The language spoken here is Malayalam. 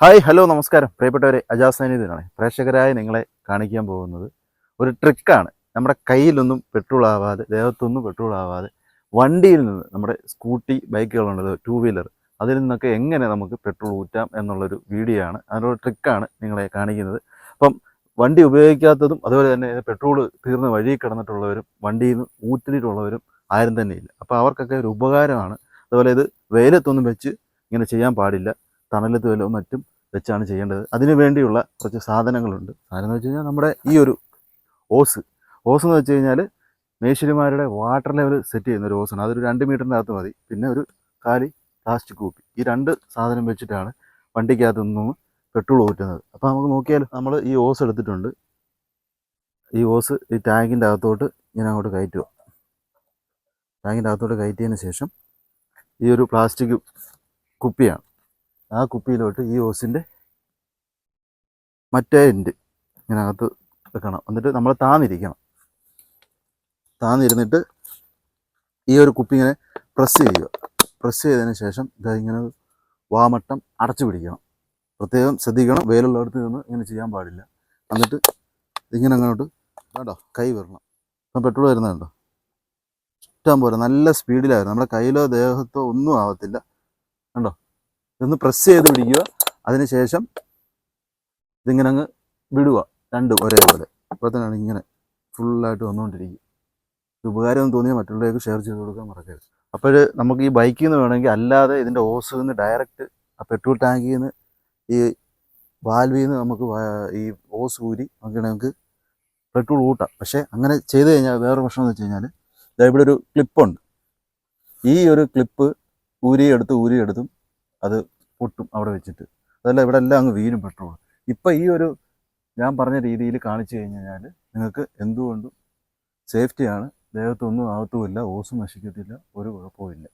ഹായ് ഹലോ നമസ്കാരം. പ്രിയപ്പെട്ടവരെ അജാസ് സൈനിധനാണ് പ്രേക്ഷകരായ നിങ്ങളെ കാണിക്കാൻ പോകുന്നത് ഒരു ട്രിക്കാണ്. നമ്മുടെ കയ്യിലൊന്നും പെട്രോൾ ആവാതെ ദേഹത്തൊന്നും പെട്രോൾ ആവാതെ വണ്ടിയിൽ നിന്ന് നമ്മുടെ സ്കൂട്ടി ബൈക്കുകളുണ്ടല്ലോ ടൂ വീലർ അതിൽ നിന്നൊക്കെ എങ്ങനെ നമുക്ക് പെട്രോൾ ഊറ്റാം എന്നുള്ളൊരു വീഡിയോ ആണ്. അതിനുള്ള ട്രിക്കാണ് നിങ്ങളെ കാണിക്കുന്നത്. അപ്പം വണ്ടി ഉപയോഗിക്കാത്തതും അതുപോലെ തന്നെ പെട്രോൾ തീർന്ന വഴി കിടന്നിട്ടുള്ളവരും വണ്ടിയിൽ നിന്ന് ഊറ്റിയിട്ടുള്ളവരും ആരും തന്നെ ഇല്ല അപ്പോൾ അവർക്കൊക്കെ ഒരു ഉപകാരമാണ്. അതുപോലെ ഇത് വെയിലത്തൊന്നും വെച്ച് ഇങ്ങനെ ചെയ്യാൻ പാടില്ല. തണലത്ത് വല്ലതും മറ്റും വെച്ചാണ് ചെയ്യേണ്ടത്. അതിനു വേണ്ടിയുള്ള കുറച്ച് സാധനങ്ങളുണ്ട്. സാധനം എന്ന് വെച്ച് കഴിഞ്ഞാൽ നമ്മുടെ ഈ ഒരു ഓസ്. ഓസ് എന്ന് വെച്ച് കഴിഞ്ഞാൽ മേശിരിമാരുടെ വാട്ടർ ലെവൽ സെറ്റ് ചെയ്യുന്ന ഒരു ഓസാണ്. അതൊരു രണ്ട് മീറ്ററിന്റെ അകത്ത് മതി. പിന്നെ ഒരു കാലി പ്ലാസ്റ്റിക് കൂപ്പി. ഈ രണ്ട് സാധനം വെച്ചിട്ടാണ് വണ്ടിക്കകത്ത് നിന്നും പെട്രോൾ ഊറ്റുന്നത്. അപ്പോൾ നമുക്ക് നോക്കിയാൽ നമ്മൾ ഈ ഓസ് എടുത്തിട്ടുണ്ട്. ഈ ഓസ് ഈ ടാങ്കിന്റെ അകത്തോട്ട് ഇങ്ങനെ അങ്ങോട്ട് കയറ്റുക. ടാങ്കിന്റെ അകത്തോട്ട് കയറ്റിയതിന് ശേഷം ഈ ഒരു പ്ലാസ്റ്റിക് കുപ്പിയാണ്. ആ കുപ്പിയിലോട്ട് ഈ ഓസിന്റെ മറ്റേ എൻഡ് അകത്ത് വെക്കണം. എന്നിട്ട് നമ്മൾ താന്നിരിക്കണം. താന്നിരുന്നിട്ട് ഈ ഒരു കുപ്പി ഇങ്ങനെ പ്രസ് ചെയ്യുക. പ്രസ് ചെയ്തതിന് ശേഷം ഇതാ ഇങ്ങനെ വാമട്ടം അടച്ചു പിടിക്കണം. പ്രത്യേകം ശ്രദ്ധിക്കണം. വെയിലുള്ളിടത്ത് നിന്ന് ഇങ്ങനെ ചെയ്യാൻ പാടില്ല. എന്നിട്ട് ഇങ്ങനെ അങ്ങോട്ട് വേണ്ടോ കൈ വരണം. ഇപ്പം പെട്രോൾ വരുന്നുണ്ടോ ഇഷ്ടം പോലെ നല്ല സ്പീഡിലായിരുന്നു നമ്മുടെ കയ്യിലോ ദേഹത്തോ ഒന്നും ആവത്തില്ല. കണ്ടോ? ഇതൊന്ന് പ്രസ് ചെയ്ത് പിടിക്കുക. അതിനുശേഷം ഇതിങ്ങനെ അങ്ങ് വിടുക. രണ്ടും ഒരേപോലെ. ഇപ്പോൾ തന്നെയാണ് ഇങ്ങനെ ഫുള്ളായിട്ട് വന്നുകൊണ്ടിരിക്കും ഇത് ഉപകാരം തോന്നിയാൽ മറ്റുള്ളവർക്ക് ഷെയർ ചെയ്ത് കൊടുക്കാൻ മറക്കരുത്. അപ്പോൾ നമുക്ക് ഈ ബൈക്കിൽ നിന്ന് വേണമെങ്കിൽ അല്ലാതെ ഇതിന്റെ ഓസിൽ നിന്ന് ഡയറക്റ്റ് ആ പെട്രോൾ ടാങ്കിൽ നിന്ന് ഈ വാൽവിൽ നിന്ന് നമുക്ക് ഈ ഓസ് ഊരി നമുക്ക് നമുക്ക് പെട്രോൾ ഊട്ടാം. പക്ഷേ അങ്ങനെ ചെയ്ത് കഴിഞ്ഞാൽ വേറെ പ്രശ്നം എന്ന് വെച്ച് കഴിഞ്ഞാൽ ഇവിടെ ഒരു ക്ലിപ്പുണ്ട് ഈ ഒരു ക്ലിപ്പ് ഊരിയെടുത്ത് ഊരിയെടുത്തും അത് പൊട്ടും അവിടെ വെച്ചിട്ട്. അതല്ല ഇവിടെ എല്ലാം അങ്ങ് വീരും പെട്രോൾ ഇപ്പം ഈ ഒരു ഞാൻ പറഞ്ഞ രീതിയിൽ കാണിച്ചു കഴിഞ്ഞാൽ നിങ്ങൾക്ക് എന്തുകൊണ്ടും സേഫ്റ്റിയാണ് ദേഹത്തൊന്നും ആകത്തുമില്ല ഓസും നശിക്കത്തില്ല ഒരു കുഴപ്പമില്ല